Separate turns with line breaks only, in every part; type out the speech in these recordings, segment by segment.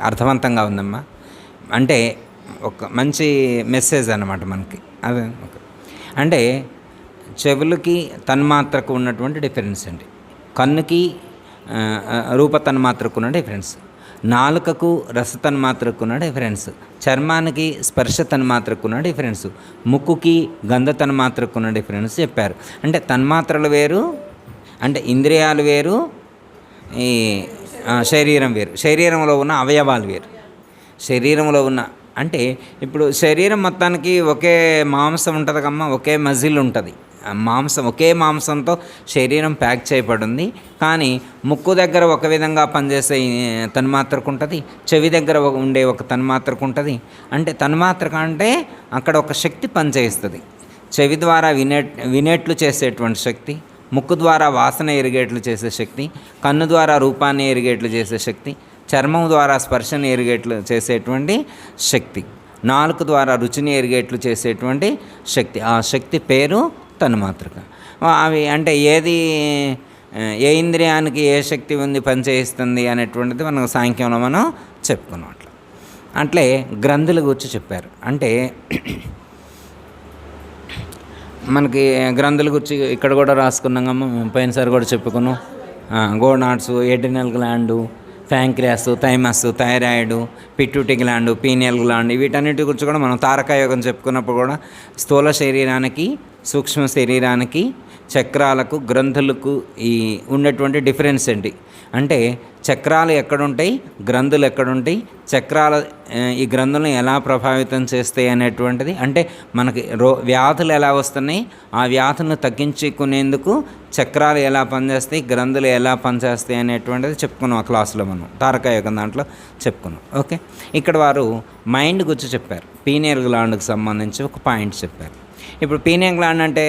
అర్థవంతంగా ఉందమ్మా. అంటే ఒక మంచి మెసేజ్ అనమాట మనకి. అదే అంటే చెవులకి తన్మాత్రకు ఉన్నటువంటి డిఫరెన్స్ అండి. కన్నుకి రూప తన్మాత్రకు ఉన్న డిఫరెన్స్ నాలుకకు రస తన్మాత్రకు ఉన్న డిఫరెన్స్ చర్మానికి స్పర్శ తన్మాత్రకు ఉన్న డిఫరెన్స్ ముక్కుకి గంధ తన్మాత్రకు ఉన్న డిఫరెన్స్ చెప్పారు. అంటే తన్మాత్రలు వేరు అంటే ఇంద్రియాలు వేరు ఈ శరీరం వేరు. శరీరంలో ఉన్న అవయవాలు వేరు. శరీరంలో ఉన్న అంటే ఇప్పుడు శరీరం మొత్తానికి ఒకే మాంసం ఉంటుంది కమ్మ ఒకే మజిల్ ఉంటుంది. మాంసం ఒకే మాంసంతో శరీరం ప్యాక్ చేయబడింది. కానీ ముక్కు దగ్గర ఒక విధంగా పనిచేసే తన్మాత్రకు ఉంటుంది. చెవి దగ్గర ఉండే ఒక తన్మాత్రకు ఉంటుంది. అంటే తన్మాత్రక అంటే అక్కడ ఒక శక్తి పనిచేస్తుంది. చెవి ద్వారా వినే వినేట్లు చేసేటువంటి శక్తి. ముక్కు ద్వారా వాసన ఎరిగేట్లు చేసే శక్తి కన్ను ద్వారా రూపాన్ని ఎరిగేట్లు చేసే శక్తి చర్మం ద్వారా స్పర్శను ఎరిగేట్లు చేసేటువంటి శక్తి నాలుక ద్వారా రుచిని ఎరిగేట్లు చేసేటువంటి శక్తి. ఆ శక్తి పేరు తన్మాత్రక. అవి అంటే ఏది ఏ ఇంద్రియానికి ఏ శక్తి ఉంది పనిచేయిస్తుంది అనేటువంటిది మనం సాంఖ్యంలో మనం చెప్పుకున్నాం అట్లా. అట్లే గ్రంథుల గురించి చెప్పారు. అంటే మనకి గ్రంథుల గురించి ఇక్కడ కూడా రాసుకున్నాం కమ్మ మేము పోయినసారి కూడా చెప్పుకున్నాం. Gonads adrenal gland pancreas thymus thyroid pituitary gland pineal gland వీటన్నిటి గురించి కూడా మనం తారకాయోగం చెప్పుకున్నప్పుడు కూడా స్థూల శరీరానికి సూక్ష్మ శరీరానికి చక్రాలకు గ్రంథులకు ఈ ఉన్నటువంటి డిఫరెన్స్ ఏంటి? అంటే చక్రాలు ఎక్కడుంటాయి గ్రంథులు ఎక్కడుంటాయి చక్రాల ఈ గ్రంథులను ఎలా ప్రభావితం చేస్తాయి అనేటువంటిది. అంటే మనకి రో వ్యాధులు ఎలా వస్తున్నాయి ఆ వ్యాధులను తగ్గించుకునేందుకు చక్రాలు ఎలా పనిచేస్తాయి గ్రంథులు ఎలా పనిచేస్తాయి అనేటువంటిది చెప్పుకున్నాం ఆ క్లాసులో మనం. తారకాయోగం దాంట్లో చెప్పుకున్నాం. ఓకే? ఇక్కడ వారు మైండ్ గురించి చెప్పారు. పీనియల్ గ్లాండ్కి సంబంధించి ఒక పాయింట్ చెప్పారు. ఇప్పుడు పీనియం గ్లాండ్ అంటే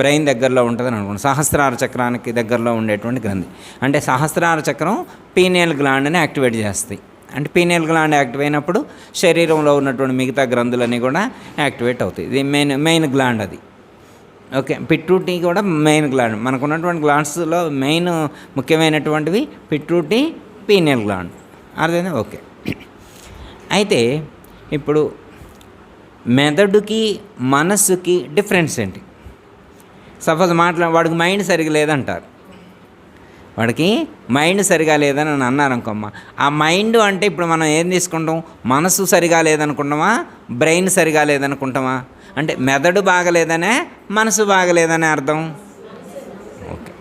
బ్రెయిన్ దగ్గరలో ఉంటుందని అనుకోండి సహస్రార చక్రానికి దగ్గరలో ఉండేటువంటి గ్రంథి. అంటే సహస్రార చక్రం పీనియల్ గ్లాండ్ని యాక్టివేట్ చేస్తాయి. అంటే పీనియల్ గ్లాండ్ యాక్టివ్ అయినప్పుడు శరీరంలో ఉన్నటువంటి మిగతా గ్రంథులన్నీ కూడా యాక్టివేట్ అవుతాయి. ఇది మెయిన్ మెయిన్ గ్లాండ్ అది. ఓకే పిట్రూటీ కూడా మెయిన్ గ్లాండ్. మనకు ఉన్నటువంటి గ్లాండ్స్లో మెయిన్ ముఖ్యమైనటువంటివి పిట్రూటీ పీనియల్ గ్లాండ్. అర్థమైందా? ఓకే. అయితే ఇప్పుడు మెదడుకి మనస్సుకి డిఫరెన్స్ ఏంటి? సపోజ్ మాట్లా వాడికి మైండ్ సరిగా లేదంటారు. వాడికి మైండ్ సరిగా లేదని అని అన్నారు అనుకోమ్మ ఆ మైండ్ అంటే ఇప్పుడు మనం ఏం తీసుకుంటాం? మనసు సరిగా లేదనుకుంటామా? బ్రెయిన్ సరిగా లేదనుకుంటామా? అంటే మెదడు బాగలేదనే మనసు బాగలేదనే అర్థం. ఓకే.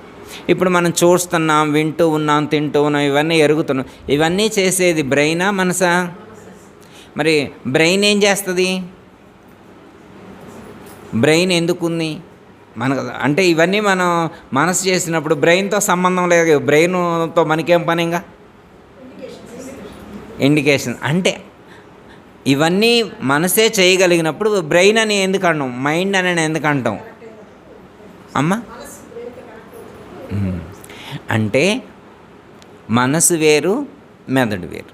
ఇప్పుడు మనం చూస్తున్నాం వింటూ ఉన్నాం తింటూ ఉన్నాం ఇవన్నీ ఎరుగుతున్నాం. ఇవన్నీ చేసేది బ్రెయినా మనసా? మరి బ్రెయిన్ ఏం చేస్తుంది? బ్రెయిన్ ఎందుకుంది? మనకు అంటే ఇవన్నీ మనం మనసు చేసినప్పుడు బ్రెయిన్తో సంబంధం లేదు బ్రెయిన్తో మనకేం పని ఇంకా? ఇండికేషన్. అంటే ఇవన్నీ మనసే చేయగలిగినప్పుడు బ్రెయిన్ అని ఎందుకు అంటాం? మైండ్ అని ఎందుకు అంటాం? అమ్మా? అంటే మనసు వేరు మెదడు వేరు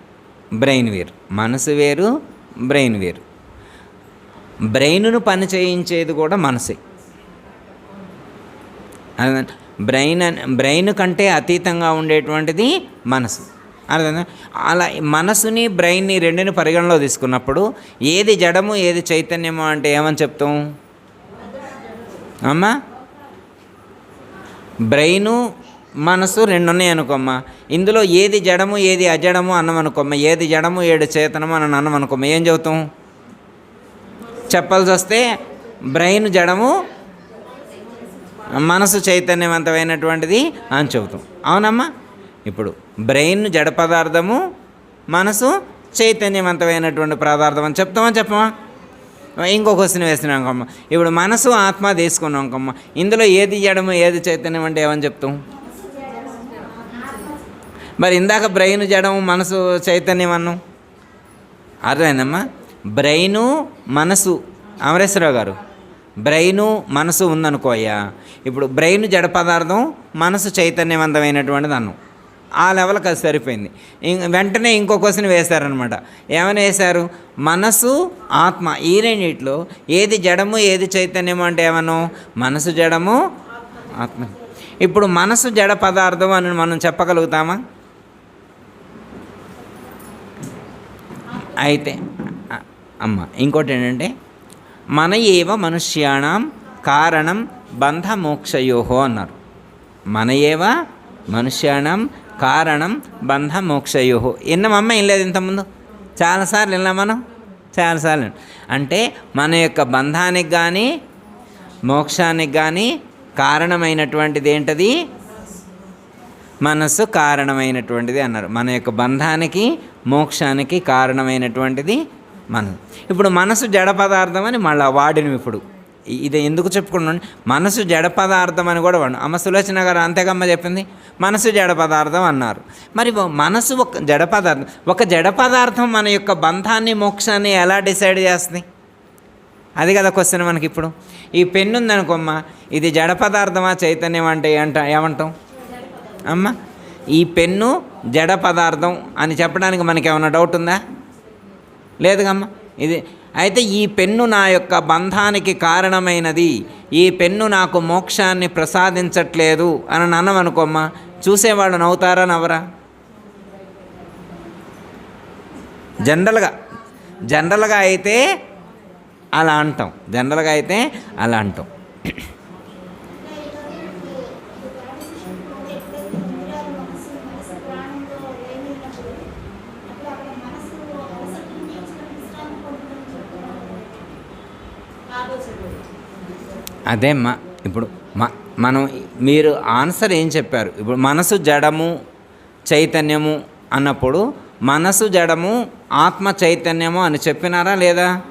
బ్రెయిన్ వేరు. మనసు వేరు బ్రెయిన్ వేరు. బ్రెయిన్ను పని చేయించేది కూడా మనసే. బ్రెయిన్ బ్రెయిన్ కంటే అతీతంగా ఉండేటువంటిది మనసు. అర్థం అలా మనసుని బ్రెయిన్ని రెండుని పరిగణలో తీసుకున్నప్పుడు ఏది జడము ఏది చైతన్యము అంటే ఏమని చెప్తాం? అమ్మా బ్రెయిను మనసు రెండు ఉన్నాయి అనుకోమ్మా. ఇందులో ఏది జడము ఏది అజడము అన్నం ఏది జడము ఏడు చేతనము అని అన్నం అనుకోమ్మా ఏం చెబుతాం? చెప్పాల్సి వస్తే బ్రెయిన్ జడము మనసు చైతన్యవంతమైనటువంటిది అని చెబుతాం. అవునమ్మా? ఇప్పుడు బ్రెయిన్ జడ పదార్థము మనసు చైతన్యవంతమైనటువంటి పదార్థం అని చెప్తామా చెప్పమా? ఇంకో క్వశ్చన్ వేస్తున్నాం కమ్మ ఇప్పుడు మనసు ఆత్మ తీసుకున్నాం కమ్మ ఇందులో ఏది జడము ఏది చైతన్యం అంటే ఏమని చెప్తాం? మరి ఇందాక బ్రెయిన్ జడము మనసు చైతన్యం అన్నాం. అర్థమైందమ్మా? బ్రెయిను మనసు. అమరేశ్వరరావు గారు బ్రెయిను మనసు ఉందనుకోయ్యా ఇప్పుడు బ్రెయిన్ జడ పదార్థం మనసు చైతన్యవంతమైనటువంటిది అన్నం. ఆ లెవెల్కి అది సరిపోయింది. వెంటనే ఇంకో క్వశ్చన్ వేశారనమాట ఏమని వేశారు? మనసు ఆత్మ ఈ రెండిట్లో ఏది జడము ఏది చైతన్యము అంటే ఏమను? మనసు జడము ఆత్మ. ఇప్పుడు మనసు జడ పదార్థం అని మనం చెప్పగలుగుతామా? అయితే అమ్మ. ఇంకోటి ఏంటంటే మన ఏవ మనుష్యాణం కారణం బంధమోక్షయోహో అన్నారు. మన ఏవ మనుష్యాణం కారణం బంధమోక్షయోహో విన్నామమ్మ ఏం లేదు ఇంతకుముందు. చాలాసార్లు విన్నాం మనం. చాలాసార్లు అంటే మన యొక్క బంధానికి కానీ మోక్షానికి కానీ కారణమైనటువంటిది ఏంటది? మనస్సు కారణమైనటువంటిది అన్నారు. మన యొక్క బంధానికి మోక్షానికి కారణమైనటువంటిది మనసు ఇప్పుడు మనసు జడ పదార్థం అని మళ్ళీ వాడిని ఇప్పుడు. ఇది ఎందుకు చెప్పుకున్నాను మనసు జడ పదార్థం అని కూడా వాడు అమ్మ సులోచన గారు అంతేగమ్మ చెప్పింది. మనసు జడ పదార్థం అన్నారు. మరి మనసు ఒక జడ పదార్థం ఒక జడ పదార్థం మన యొక్క బంధాన్ని మోక్షాన్ని ఎలా డిసైడ్ చేస్తుంది? అది కదా క్వశ్చన్ మనకి ఇప్పుడు ఈ పెన్ను ఉందనుకోమ్మ ఇది జడ పదార్థమా చైతన్యం అంటే ఏంట ఏమంటాం? అమ్మ ఈ పెన్ను జడ పదార్థం అని చెప్పడానికి మనకి ఏమైనా డౌట్ ఉందా? లేదుగమ్మ. ఇది అయితే ఈ పెన్ను నా యొక్క బంధానికి కారణమైనది. ఈ పెన్ను నాకు మోక్షాన్ని ప్రసాదించట్లేదు అని అన్నమనుకోమ్మా చూసేవాళ్ళు నవ్వుతారా నవ్వరా? జనరల్గా జనరల్గా అయితే అలా అంటాం. జనరల్గా అయితే అలా అంటాం. అదే మా ఇప్పుడు మ మనం మీరు ఆన్సర్ ఏం చెప్పారు? ఇప్పుడు మనసు జడము చైతన్యము అన్నప్పుడు మనసు జడము ఆత్మ చైతన్యము అని చెప్పినారా లేదా?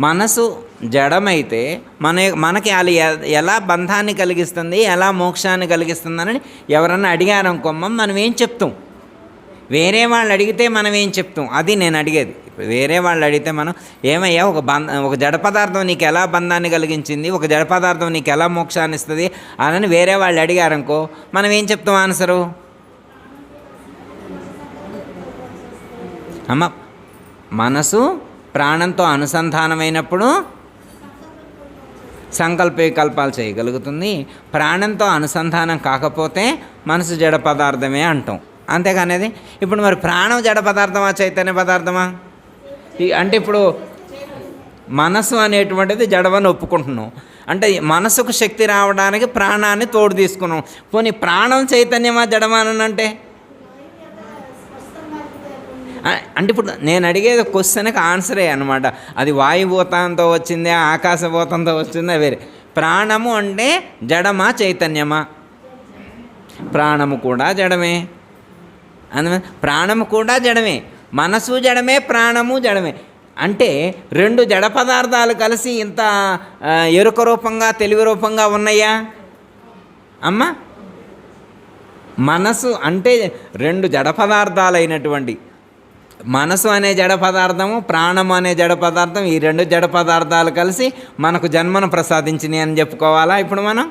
మనసు జడమైతే మన మనకి అది ఎలా బంధాన్ని కలిగిస్తుంది ఎలా మోక్షాన్ని కలిగిస్తుందని ఎవరన్నా అడిగారనుకోమ్మ మనం ఏం చెప్తాం? వేరే వాళ్ళు అడిగితే మనం ఏం చెప్తాం? అది నేను అడిగేది. వేరే వాళ్ళు అడిగితే మనం ఏమయ్యా ఒక బంధ ఒక జడ పదార్థం నీకు ఎలా బంధాన్ని కలిగించింది? ఒక జడ పదార్థం నీకు ఎలా మోక్షాన్ని ఇస్తుంది? అని వేరే వాళ్ళు అడిగారనుకో మనం ఏం చెప్తాం ఆన్సరు? అమ్మ మనసు ప్రాణంతో అనుసంధానమైనప్పుడు సంకల్ప వికల్పాలు చేయగలుగుతుంది. ప్రాణంతో అనుసంధానం కాకపోతే మనసు జడ పదార్థమే అంటాం. అంతేగానేది ఇప్పుడు మరి ప్రాణం జడ పదార్థమా చైతన్య పదార్థమా? అంటే ఇప్పుడు మనసు అనేటువంటిది జడవని ఒప్పుకుంటున్నాం. అంటే మనసుకు శక్తి రావడానికి ప్రాణాన్ని తోడు తీసుకున్నాం. పోనీ ప్రాణం చైతన్యమా జడమానంటే అంటే? ఇప్పుడు నేను అడిగేది క్వశ్చన్కి ఆన్సరే అనమాట అది వాయుభూతంతో వచ్చిందే ఆకాశభూతంతో వచ్చిందా వేరే. ప్రాణము అంటే జడమా చైతన్యమా? ప్రాణము కూడా జడమే. అందు ప్రాణము కూడా జడమే. మనసు జడమే ప్రాణము జడమే. అంటే రెండు జడ పదార్థాలు కలిసి ఇంత ఎరుక రూపంగా తెలివి రూపంగా ఉన్నాయా? అమ్మా మనసు అంటే రెండు జడ పదార్థాలైనటువంటి మనసు అనే జడ పదార్థము ప్రాణం అనే జడ పదార్థం ఈ రెండు జడ పదార్థాలు కలిసి మనకు జన్మను ప్రసాదించినాయి అని చెప్పుకోవాలా ఇప్పుడు మనం?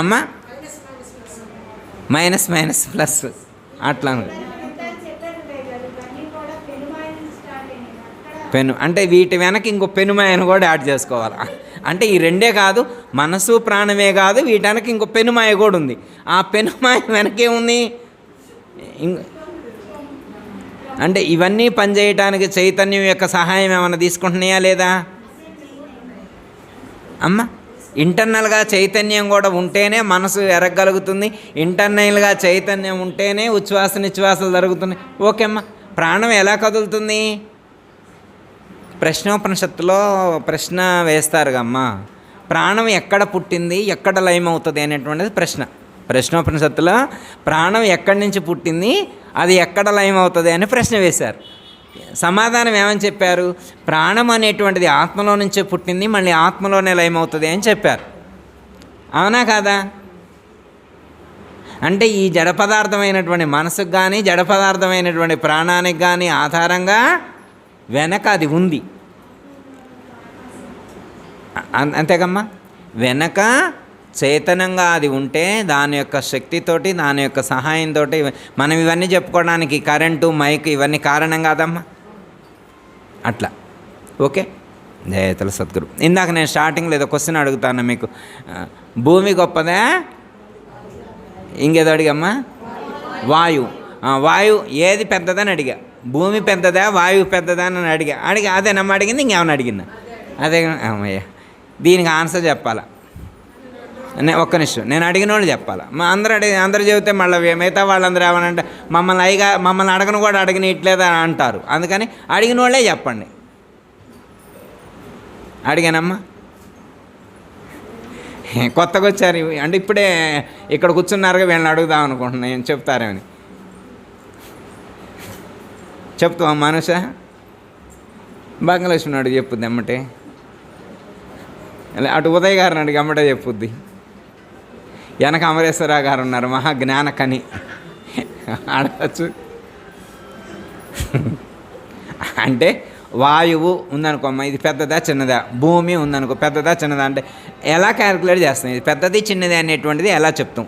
అమ్మా మైనస్ మైనస్ ప్లస్. అట్లా పెను అంటే వీటి వెనక ఇంకో పెనుమాయను కూడా యాడ్ చేసుకోవాలి? అంటే ఈ రెండే కాదు మనసు ప్రాణమే కాదు వీటి వెనక ఇంకో పెనుమాయ కూడా ఉంది. ఆ పెనుమాయ వెనకే ఉంది. ఇం- అంటే ఇవన్నీ పనిచేయటానికి చైతన్యం యొక్క సహాయం ఏమైనా తీసుకుంటున్నాయా లేదా? అమ్మ ఇంటర్నల్గా చైతన్యం కూడా ఉంటేనే మనసు ఎరగలుగుతుంది. ఇంటర్నల్గా చైతన్యం ఉంటేనే ఉచ్ఛ్వాస నిశ్వాసాలు జరుగుతున్నాయి. ఓకే అమ్మ ప్రాణం ఎలా కదులుతుంది? ప్రశ్నోపనిషత్తులో ప్రశ్న వేస్తారుగా అమ్మ ప్రాణం ఎక్కడ పుట్టింది ఎక్కడ లయం అవుతుంది అనేటువంటిది ప్రశ్న. ప్రశ్నోపనిషత్తులో ప్రాణం ఎక్కడి నుంచి పుట్టింది అది ఎక్కడ లయం అవుతుంది అని ప్రశ్న వేశారు. సమాధానం ఏమని చెప్పారు? ప్రాణం అనేటువంటిది ఆత్మలో నుంచే పుట్టింది మళ్ళీ ఆత్మలోనే లయమవుతుంది అని చెప్పారు. అవునా కాదా? అంటే ఈ జడ పదార్థమైనటువంటి మనసుకు కానీ జడ పదార్థమైనటువంటి ప్రాణానికి కానీ ఆధారంగా వెనక అది ఉంది. అం- అంతేకమ్మా వెనక చేతనంగా అది ఉంటే దాని యొక్క శక్తితోటి దాని యొక్క సహాయంతో మనం ఇవన్నీ చెప్పుకోవడానికి కరెంటు మైక్ ఇవన్నీ కారణం కాదమ్మా. అట్లా. ఓకే? జయతల సద్గురు. ఇందాక నేను స్టార్టింగ్లో ఏదో క్వశ్చన్ అడుగుతాను మీకు. భూమి గొప్పదా? ఇంకేదో అడిగమ్మా. వాయు. వాయు వాయువు ఏది పెద్దదని అడిగా. భూమి పెద్దదా? వాయువు పెద్దదా అని అడిగా. అడిగా. అదేనమ్మా అడిగింది ఇంకేమన్నా అడిగిందా? అదే. అమ్మయ్యా. దీనికి ఆన్సర్ చెప్పాలా? నే ఒక్క నిమిషం. నేను అడిగిన వాళ్ళు చెప్పాలా? మా అందరూ అడిగి అందరూ చెబితే మళ్ళీ మిగతా వాళ్ళందరూ ఏమనంటే మమ్మల్ని అయిగా మమ్మల్ని అడగను కూడా అడిగినట్లేదు ఇట్లేదా అంటారు. అందుకని అడిగిన వాళ్ళే చెప్పండి. అడిగానమ్మా. కొత్తగా వచ్చారు. అంటే ఇప్పుడే ఇక్కడ కూర్చున్నారుగా వీళ్ళని అడుగుదాం అనుకుంటున్నా. ఏం చెప్తారేమని. చెప్తావా మానుష బంగ్లాదేశ్ నాడు చెప్పుద్ది అమ్మటే అటు ఉదయ్ గారిని అడిగి అమ్మట చెప్పుద్ది. వెనక అమరేశ్వరరావు గారు ఉన్నారు మహా జ్ఞానకని. అడగచ్చు. అంటే వాయువు ఉందనుకోమ్మ ఇది పెద్దదా చిన్నదా? భూమి ఉందనుకో పెద్దదా చిన్నదా? అంటే ఎలా క్యాలిక్యులేట్ చేస్తాం? ఇది పెద్దది చిన్నది అనేటువంటిది ఎలా చెప్తాం?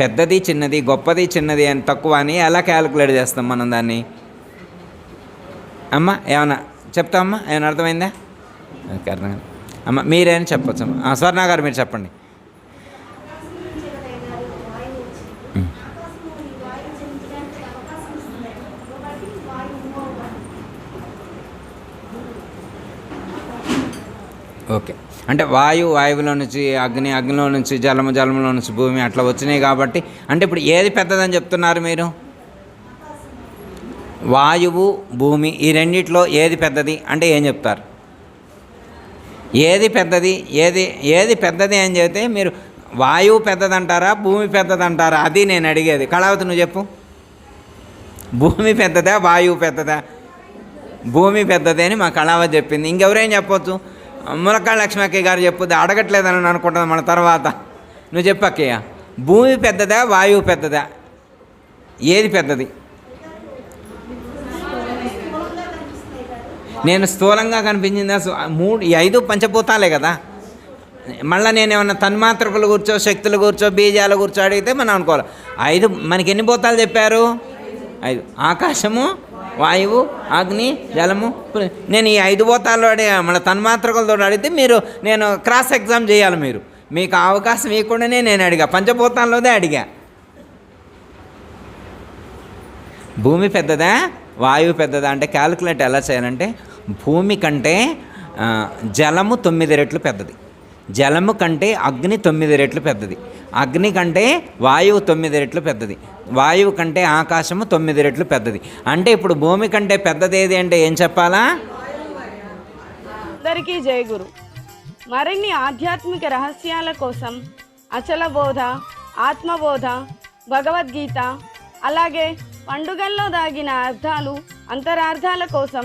పెద్దది చిన్నది గొప్పది చిన్నది అని తక్కువ అని ఎలా క్యాలిక్యులేట్ చేస్తాం మనం దాన్ని? అమ్మ ఏమన్నా చెప్తామమ్మా ఏమైనా అర్థమైందా? ఓకే అర్థం అమ్మ మీరేం చెప్పచ్చు అమ్మ? స్వర్ణ గారు మీరు చెప్పండి. ఓకే. అంటే వాయువు వాయువులో నుంచి అగ్ని అగ్నిలో నుంచి జలము జలములో నుంచి భూమి అట్లా వచ్చినాయి కాబట్టి అంటే ఇప్పుడు ఏది పెద్దదని చెప్తున్నారు మీరు? వాయువు భూమి ఈ రెండిట్లో ఏది పెద్దది? అంటే ఏం చెప్తారు? ఏది పెద్దది? ఏది ఏది పెద్దది అని చెబితే మీరు వాయువు పెద్దదంటారా భూమి పెద్దదంటారా? అది నేను అడిగేది. కళావతి నువ్వు చెప్పు. భూమి పెద్దదా వాయువు పెద్దదా? భూమి పెద్దదే అని మా కళావతి చెప్పింది. ఇంకెవరేం చెప్పొచ్చు ములక్కాడ లక్ష్మక్కయ్య గారు చెప్పుద్ది. అడగట్లేదని అనుకుంటుంది మన తర్వాత. నువ్వు చెప్పక్కయ్య భూమి పెద్దదా వాయువు పెద్దదా? ఏది పెద్దది? నేను స్థూలంగా కనిపించిందా సు- మూడు ఈ ఐదు పంచభూతాలే కదా. మళ్ళీ నేను ఏమన్నా తన్మాత్రకులు కూర్చో శక్తులు కూర్చో బీజాలు కూర్చో అడిగితే మనం అనుకోవాలి. ఐదు మనకి ఎన్ని భూతాలు చెప్పారు? ఐదు. ఆకాశము వాయువు అగ్ని జలము నేను ఈ ఐదు భూతాల్లో అడిగా మళ్ళీ తన్మాత్రకులతో అడిగితే మీరు నేను క్రాస్ ఎగ్జామ్ చేయాలి మీరు. మీకు అవకాశం ఇవ్వకుండానే నేను అడిగా. పంచభూతాల్లోదే అడిగా. భూమి పెద్దదా? వాయువు పెద్దదా? అంటే క్యాలిక్యులేట్ ఎలా చేయాలంటే భూమి కంటే జలము తొమ్మిది రెట్లు పెద్దది. జలము కంటే అగ్ని తొమ్మిది రెట్లు పెద్దది. అగ్ని కంటే వాయువు తొమ్మిది రెట్లు పెద్దది. వాయువు కంటే ఆకాశము తొమ్మిది రెట్లు పెద్దది. అంటే ఇప్పుడు భూమి కంటే పెద్దది ఏది అంటే ఏం చెప్పాలా?
అందరికీ జయగురు మరిన్ని ఆధ్యాత్మిక రహస్యాల కోసం అచల బోధ ఆత్మబోధ భగవద్గీత అలాగే పండుగల్లో దాగిన అర్థాలు అంతరార్థాల కోసం